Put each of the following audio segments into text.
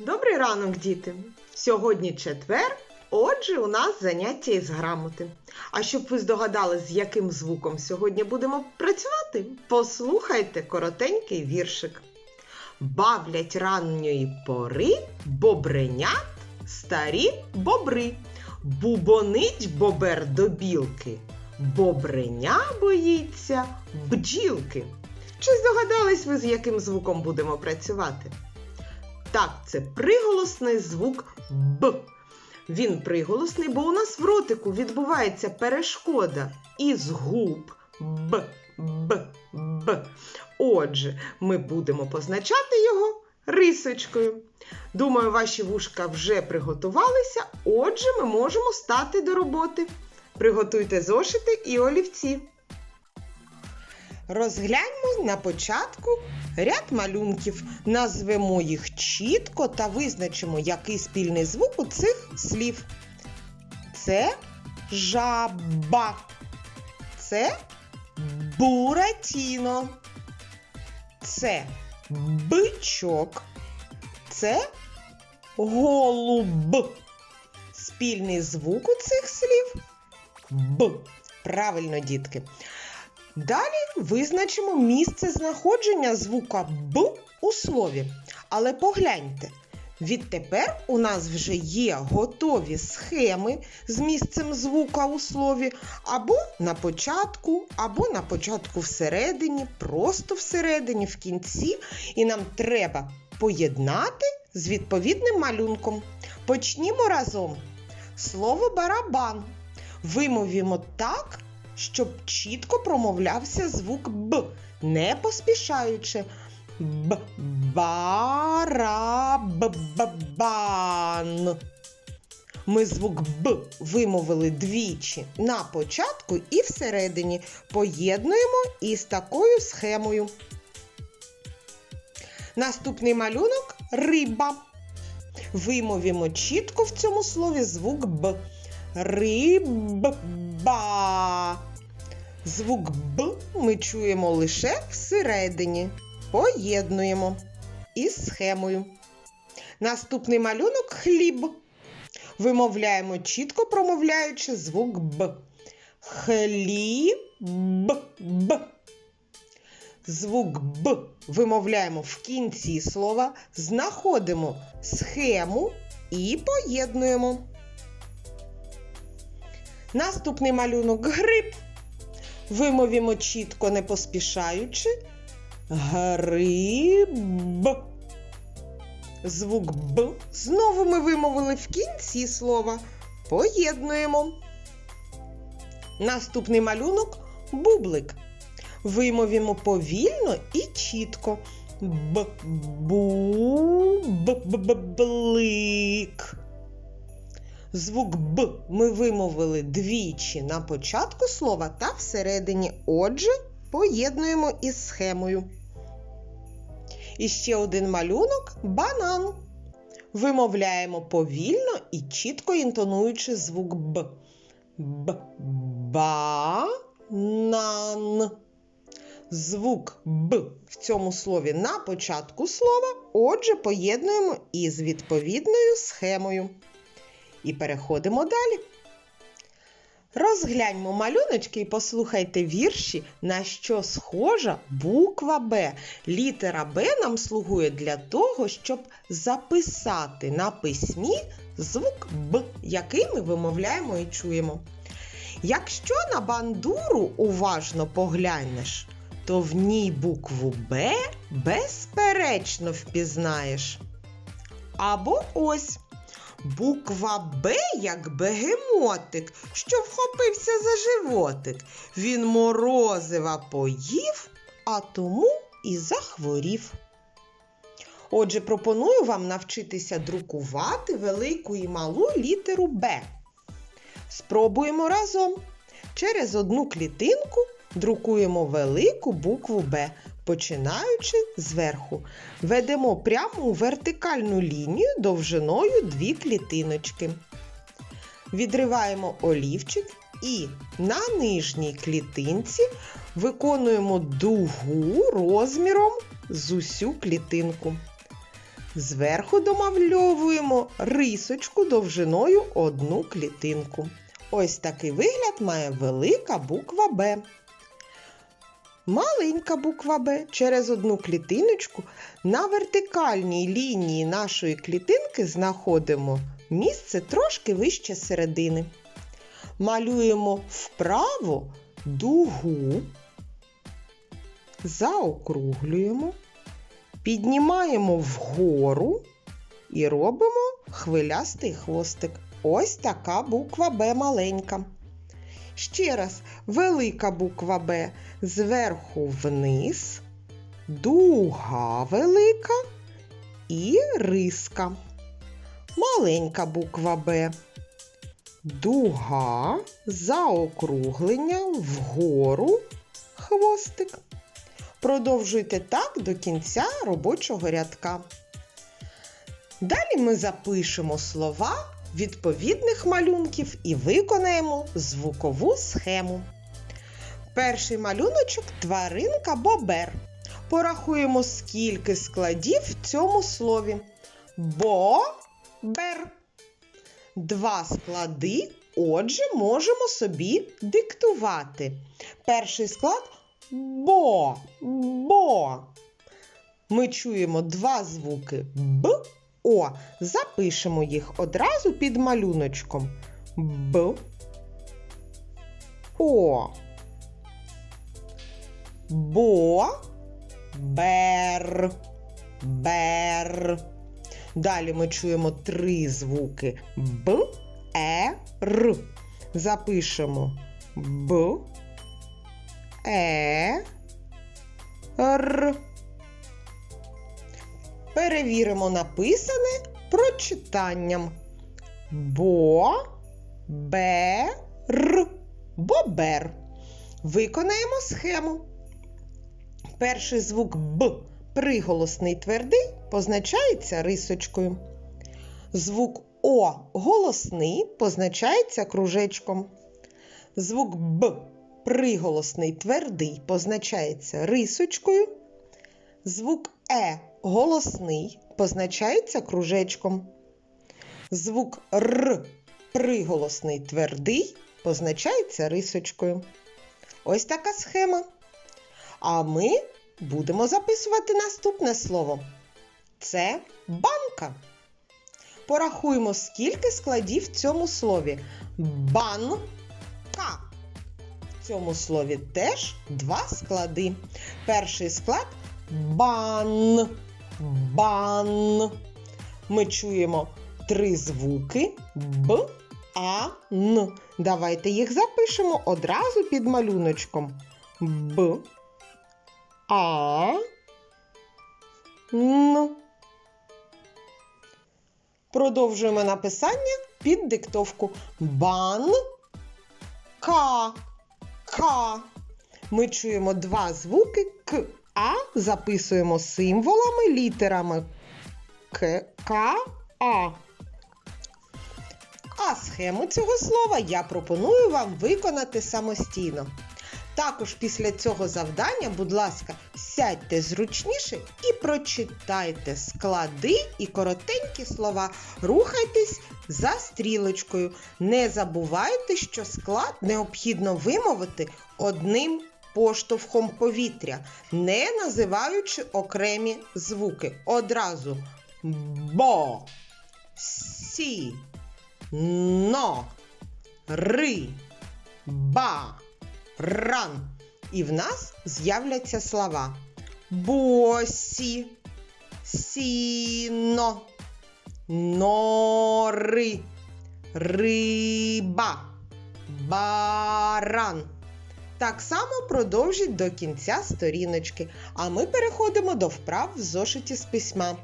Добрий ранок, діти! Сьогодні четвер, отже, у нас заняття із грамоти. А щоб ви здогадались, з яким звуком сьогодні будемо працювати, послухайте коротенький віршик. Бавлять ранньої пори бобренят старі бобри. Бубонить бобер до білки, бобреня боїться бджілки. Чи здогадались ви, з яким звуком будемо працювати? Так, це приголосний звук Б. Він приголосний, бо у нас в ротику відбувається перешкода із губ Б, Б, Б. Отже, ми будемо позначати його рисочкою. Думаю, ваші вушка вже приготувалися, отже, ми можемо стати до роботи. Приготуйте зошити і олівці. Розгляньмо на початку ряд малюнків. Назвемо їх чітко та визначимо, який спільний звук у цих слів. Це жаба. Це буратіно. Це бичок. Це голуб. Спільний звук у цих слів Б. Правильно, дітки. Далі визначимо місце знаходження звука Б у слові. Але погляньте, відтепер у нас вже є готові схеми з місцем звука у слові або на початку, або на початку всередині, просто всередині, в кінці. І нам треба поєднати з відповідним малюнком. Почнімо разом. Слово барабан. Вимовімо так, щоб чітко промовлявся звук Б, не поспішаючи. Б барабан. Ми звук Б вимовили двічі на початку і всередині. Поєднуємо із такою схемою. Наступний малюнок риба. Вимовімо чітко в цьому слові звук Б. Риба. Звук Б ми чуємо лише всередині. Поєднуємо із схемою. Наступний малюнок хліб. Вимовляємо чітко промовляючи звук Б. Хліб. Звук Б вимовляємо в кінці слова, знаходимо схему і поєднуємо. Наступний малюнок гриб. Вимовімо чітко, не поспішаючи. Гриб. Звук Б знову ми вимовили в кінці слова. Поєднуємо. Наступний малюнок бублик. Вимовімо повільно і чітко. Б Звук Б ми вимовили двічі на початку слова та всередині. Отже, поєднуємо із схемою. І ще один малюнок банан. Вимовляємо повільно і чітко інтонуючи звук Б. Б. Банан. Звук Б в цьому слові на початку слова. Отже, поєднуємо із відповідною схемою. І переходимо далі. Розгляньмо малюночки і послухайте вірші, на що схожа буква Б. Літера Б нам слугує для того, щоб записати на письмі звук Б, який ми вимовляємо і чуємо. Якщо на бандуру уважно поглянеш, то в ній букву Б безперечно впізнаєш. Або ось. Буква Б, як бегемотик, що вхопився за животик. Він морозива поїв, а тому і захворів. Отже, пропоную вам навчитися друкувати велику і малу літеру Б. Спробуємо разом. Через одну клітинку друкуємо велику букву Б, починаючи зверху. Ведемо пряму вертикальну лінію довжиною дві клітиночки. Відриваємо олівчик і на нижній клітинці виконуємо дугу розміром з усю клітинку. Зверху домальовуємо рисочку довжиною одну клітинку. Ось такий вигляд має велика буква Б. Маленька буква Б через одну клітиночку на вертикальній лінії нашої клітинки знаходимо місце трошки вище середини. Малюємо вправо дугу, заокруглюємо, піднімаємо вгору і робимо хвилястий хвостик. Ось така буква Б маленька. Ще раз, велика буква Б зверху вниз, дуга велика і риска. Маленька буква Б. Дуга, заокруглення вгору, хвостик. Продовжуйте так до кінця робочого рядка. Далі ми запишемо слова відповідних малюнків і виконаємо звукову схему. Перший малюночок тваринка бобер. Порахуємо, скільки складів в цьому слові. Бо-бер. Два склади, отже, можемо собі диктувати. Перший склад бо. Бо. Ми чуємо два звуки Б, О. Запишемо їх одразу під малюночком. Б. О. Бо. Бер. Бер. Далі ми чуємо три звуки Б, Е, Р. Запишемо Б, Е, Р. Перевіримо написане прочитанням. Бо, Бер. Бобер. Виконаємо схему. Перший звук Б приголосний твердий позначається рисочкою. Звук О голосний позначається кружечком. Звук Б приголосний твердий позначається рисочкою. Звук Е голосний позначається кружечком. Звук Р приголосний твердий позначається рисочкою. Ось така схема. А ми будемо записувати наступне слово. Це банка. Порахуємо, скільки складів в цьому слові. Банка. В цьому слові теж два склади. Перший склад бан. Бан. Ми чуємо три звуки Б, А, Н. Давайте їх запишемо одразу під малюночком. Б, А, Н. Продовжуємо написання під диктовку. Бан, К, К. Ми чуємо два звуки К, А, записуємо символами, літерами К, К, А. А схему цього слова я пропоную вам виконати самостійно. Також після цього завдання, будь ласка, сядьте зручніше і прочитайте склади і коротенькі слова. Рухайтесь за стрілочкою. Не забувайте, що склад необхідно вимовити одним поштовхом повітря, не називаючи окремі звуки. Одразу бо, сі, но, ри, ба, ран. І в нас з'являться слова босі, сіно, нори, риба, баран. Так само продовжіть до кінця сторіночки, а ми переходимо до вправ в зошиті з письма.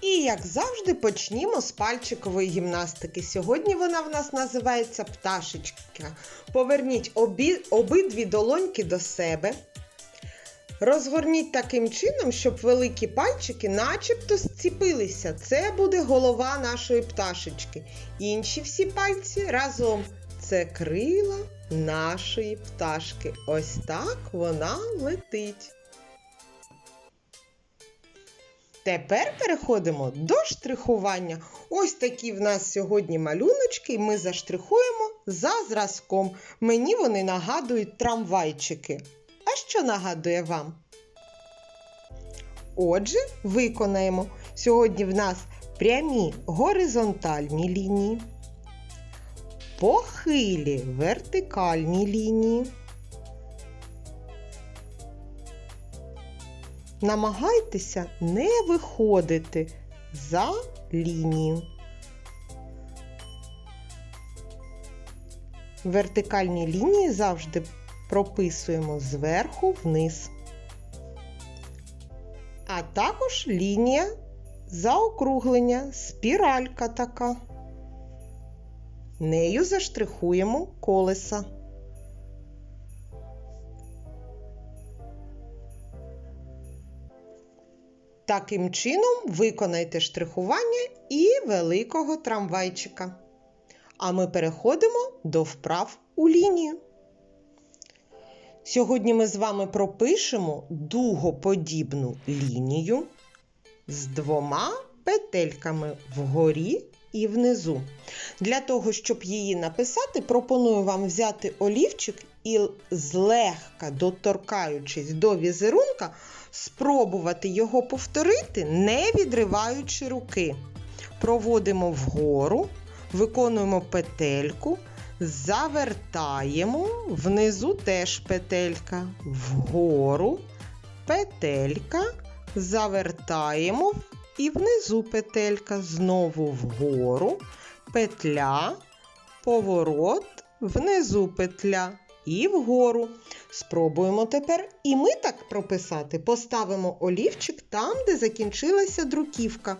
І, як завжди, почнімо з пальчикової гімнастики. Сьогодні вона в нас називається пташечка. Поверніть обі, обидві долоньки до себе. Розгорніть таким чином, щоб великі пальчики начебто зціпилися. Це буде голова нашої пташечки. Інші всі пальці разом. Це крила нашої пташки. Ось так вона летить. Тепер переходимо до штрихування. Ось такі в нас сьогодні малюночки, ми заштрихуємо за зразком. Мені вони нагадують трамвайчики. Що нагадує вам? Отже, виконаємо. Сьогодні в нас прямі горизонтальні лінії, похилі вертикальні лінії. Намагайтеся не виходити за лінію. Вертикальні лінії завжди прописуємо зверху вниз. А також лінія заокруглення, спіралька така. Нею заштрихуємо колеса. Таким чином виконайте штрихування і великого трамвайчика. А ми переходимо до вправ у лінію. Сьогодні ми з вами пропишемо дугоподібну лінію з двома петельками вгорі і внизу. Для того, щоб її написати, пропоную вам взяти олівчик і злегка доторкаючись до візерунка, спробувати його повторити, не відриваючи руки. Проводимо вгору, виконуємо петельку, завертаємо, внизу теж петелька, вгору, петелька, завертаємо і внизу петелька, знову вгору, петля, поворот, внизу петля і вгору. Спробуємо тепер і ми так прописати. Поставимо олівчик там, де закінчилася друківка.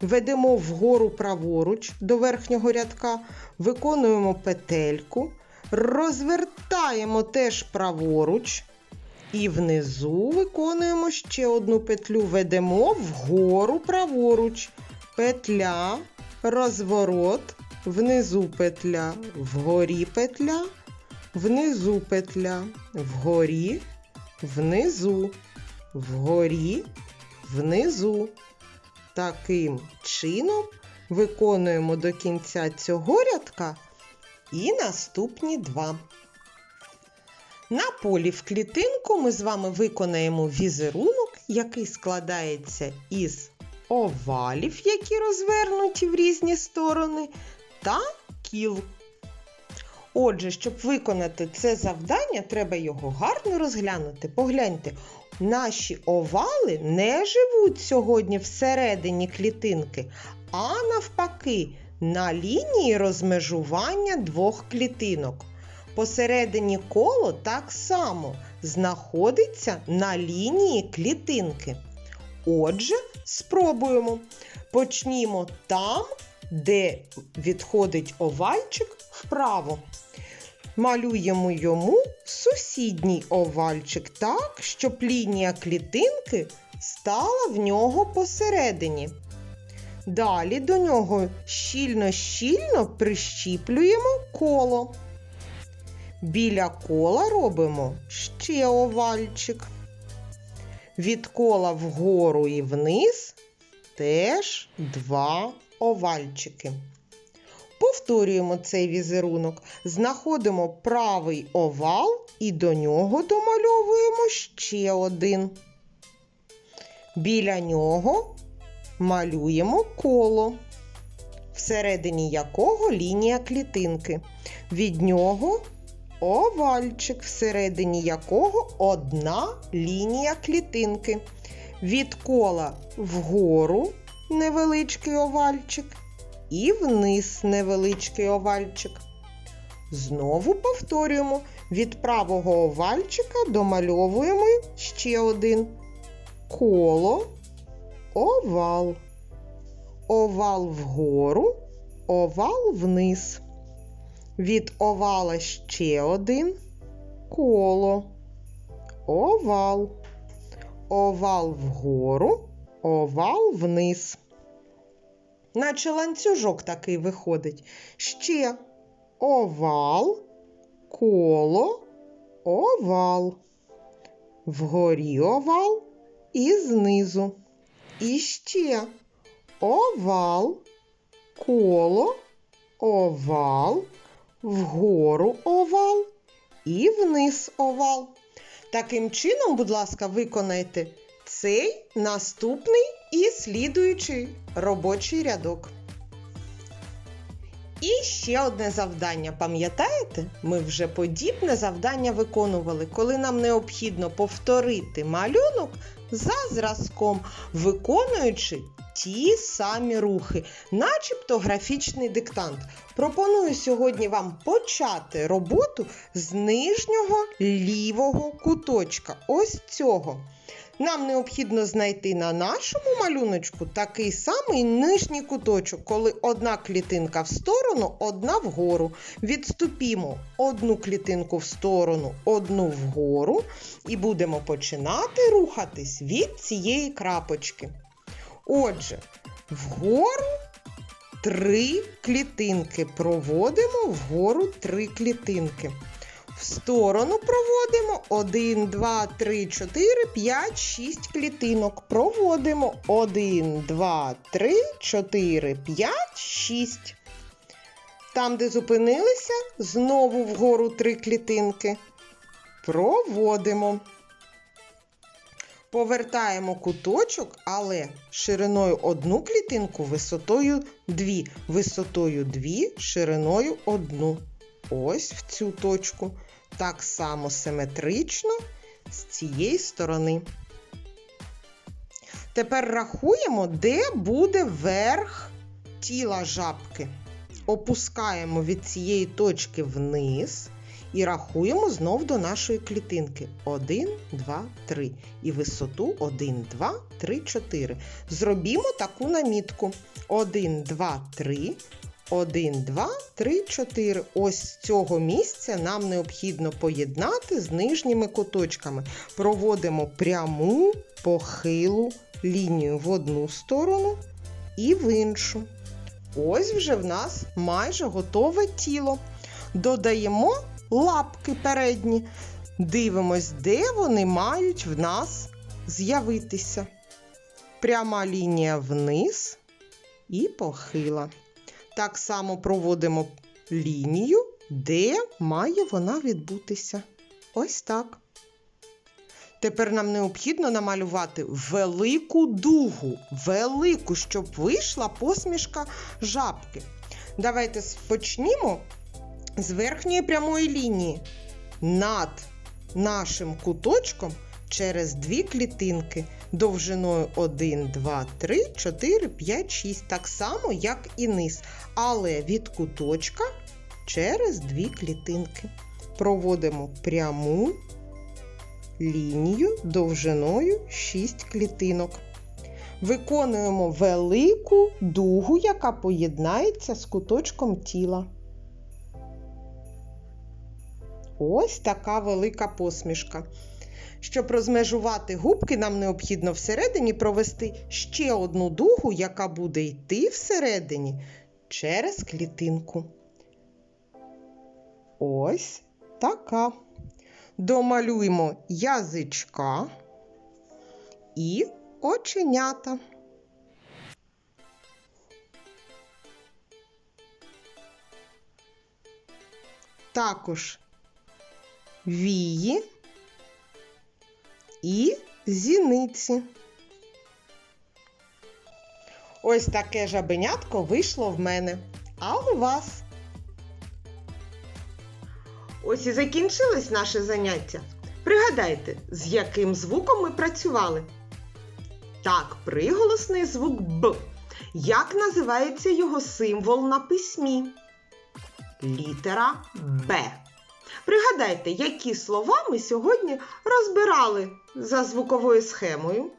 Ведемо вгору праворуч до верхнього рядка, виконуємо петельку, розвертаємо теж праворуч. І внизу виконуємо ще одну петлю, ведемо вгору праворуч. Петля, розворот, внизу петля, вгорі петля, внизу петля, вгорі, внизу, вгорі, внизу. Таким чином виконуємо до кінця цього рядка і наступні два. На полі в клітинку ми з вами виконаємо візерунок, який складається із овалів, які розвернуті в різні сторони, та кіл. Отже, щоб виконати це завдання, треба його гарно розглянути. Погляньте, наші овали не живуть сьогодні всередині клітинки, а навпаки, на лінії розмежування двох клітинок. Посередині коло так само знаходиться на лінії клітинки. Отже, спробуємо. Почнімо там, де відходить овальчик вправо. Малюємо йому сусідній овальчик так, щоб лінія клітинки стала в нього посередині. Далі до нього щільно-щільно прищіплюємо коло. Біля кола робимо ще овальчик. Від кола вгору і вниз теж два овальчики. Повторюємо цей візерунок. Знаходимо правий овал і до нього домальовуємо ще один. Біля нього малюємо коло, всередині якого лінія клітинки. Від нього овальчик, всередині якого одна лінія клітинки. Від кола вгору невеличкий овальчик і вниз невеличкий овальчик. Знову повторюємо, від правого овальчика домальовуємо ще один коло, овал, овал вгору, овал вниз. Від овала ще один коло, овал, овал вгору, овал вниз. Наче ланцюжок такий виходить. Ще овал, коло, овал. Вгорі овал і знизу. І ще овал, коло, овал, вгору овал і вниз овал. Таким чином, будь ласка, виконайте цей наступний і слідуючий робочий рядок. І ще одне завдання. Пам'ятаєте? Ми вже подібне завдання виконували, коли нам необхідно повторити малюнок за зразком, виконуючи ті самі рухи, начебто графічний диктант. Пропоную сьогодні вам почати роботу з нижнього лівого куточка. Ось цього. Нам необхідно знайти на нашому малюночку такий самий нижній куточок, коли одна клітинка в сторону, одна вгору. Відступімо одну клітинку в сторону, одну вгору, і будемо починати рухатись від цієї крапочки. Отже, вгору три клітинки. Проводимо вгору три клітинки. В сторону проводимо 1, 2, 3, 4, 5, 6 клітинок. Проводимо 1, 2, 3, 4, 5, 6. Там, де зупинилися, знову вгору три клітинки. Проводимо. Повертаємо куточок, але шириною одну клітинку, висотою 2. Висотою 2, шириною 1. Ось в цю точку. Так само симетрично з цієї сторони. Тепер рахуємо, де буде верх тіла жабки. Опускаємо від цієї точки вниз і рахуємо знов до нашої клітинки. 1, 2, 3. І висоту 1, 2, 3, 4. Зробімо таку намітку. 1, 2, 3. 1, 2, 3, 4. Ось з цього місця нам необхідно поєднати з нижніми куточками. Проводимо пряму похилу лінію в одну сторону і в іншу. Ось вже в нас майже готове тіло. Додаємо лапки передні. Дивимось, де вони мають в нас з'явитися. Пряма лінія вниз і похила. Так само проводимо лінію, де має вона відбутися. Ось так. Тепер нам необхідно намалювати велику дугу, велику, щоб вийшла посмішка жабки. Давайте почнімо з верхньої прямої лінії над нашим куточком через дві клітинки довжиною 1, 2, 3, 4, 5, 6, так само, як і низ. Але від куточка через дві клітинки. Проводимо пряму лінію довжиною 6 клітинок. Виконуємо велику дугу, яка поєднається з куточком тіла. Ось така велика посмішка. Щоб розмежувати губки, нам необхідно всередині провести ще одну дугу, яка буде йти всередині через клітинку. Ось така. Домалюємо язичка і оченята. Також вії і зіниці. Ось таке жабенятко вийшло в мене. А у вас? Ось і закінчилось наше заняття. Пригадайте, з яким звуком ми працювали? Так, приголосний звук Б. Як називається його символ на письмі? Літера Б. Пригадайте, які слова ми сьогодні розбирали за звуковою схемою.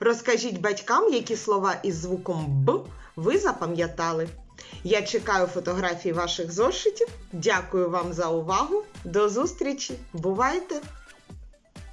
Розкажіть батькам, які слова із звуком Б ви запам'ятали. Я чекаю фотографії ваших зошитів. Дякую вам за увагу. До зустрічі! Бувайте!